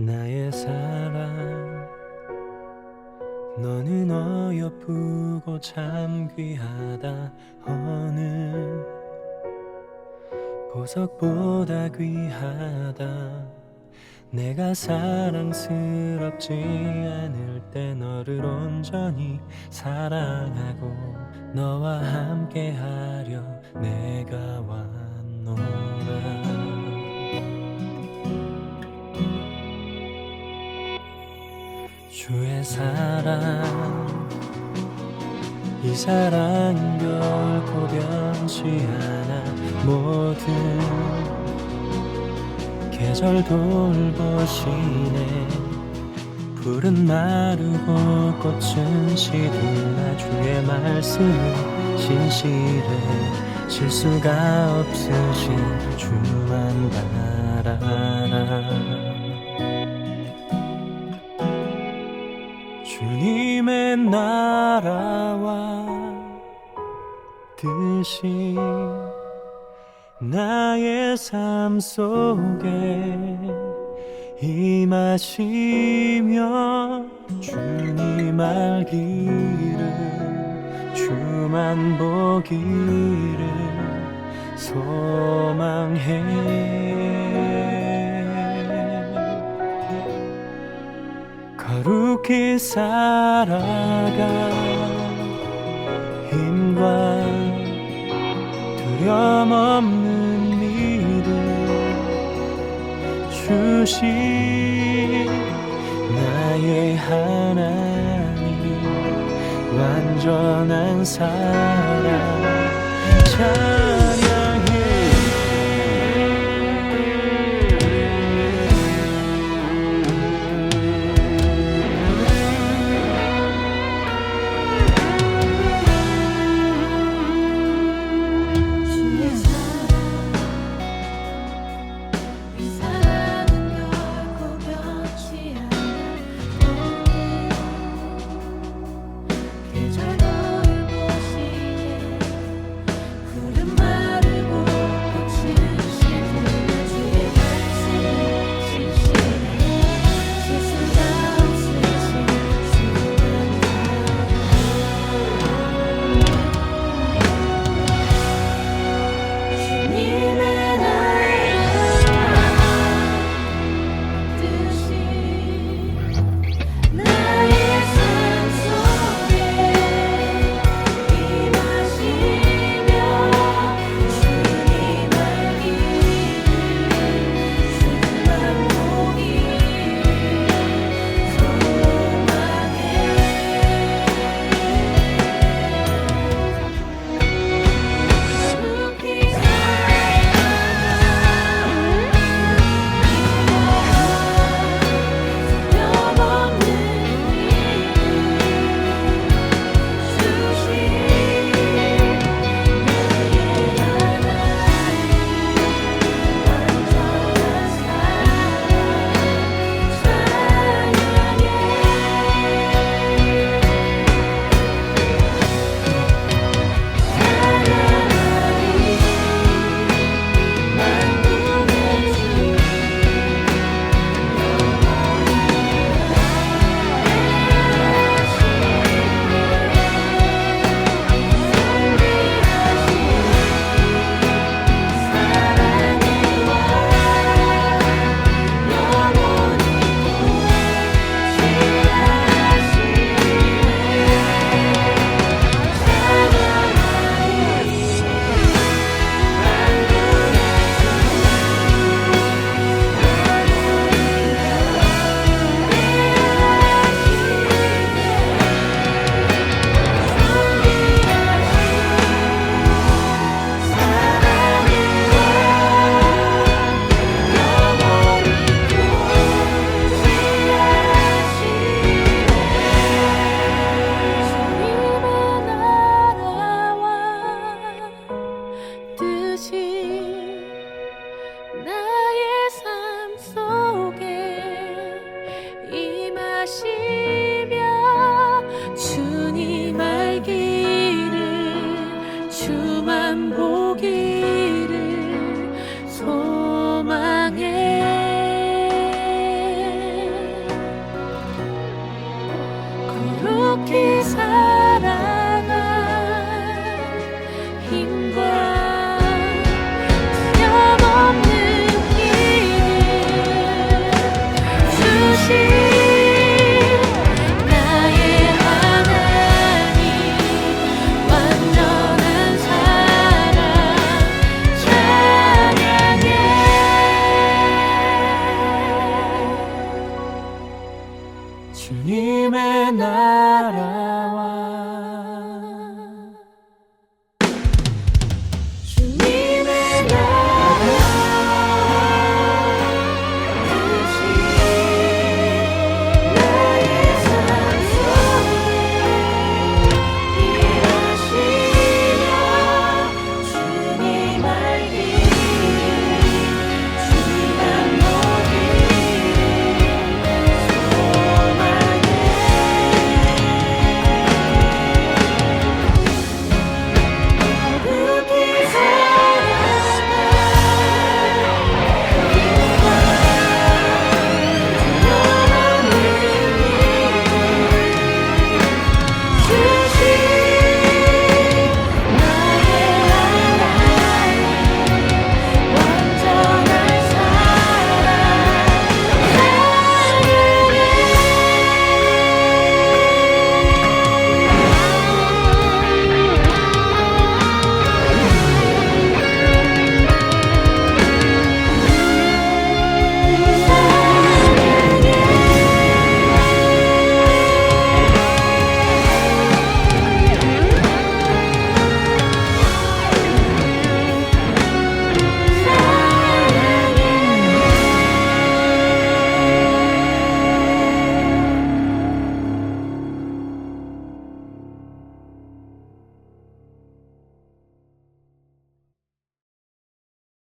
나의 사랑 너는 어여쁘고 참 귀하다. 어느 보석보다 귀하다. 내가 사랑스럽지 않을 때 너를 온 전히 사랑하고 너와 함께 하려 내가 왔노라. 주의 사랑 이 사랑 결코 변치 않아. 모든 계절 돌보시네 푸른 마르고 꽃은 시들나 주의 말씀은 신실해. 실수가 없으신 주만 바라라. 주님의 나라와 뜻이 나의 삶 속에 임하시며 주님 알기를 주만 보기를 소망해. 거룩히 살아가 힘과 두려움 없는 주신 나의 하나님 완전한 사랑. 참 kiss. 주님의 나라와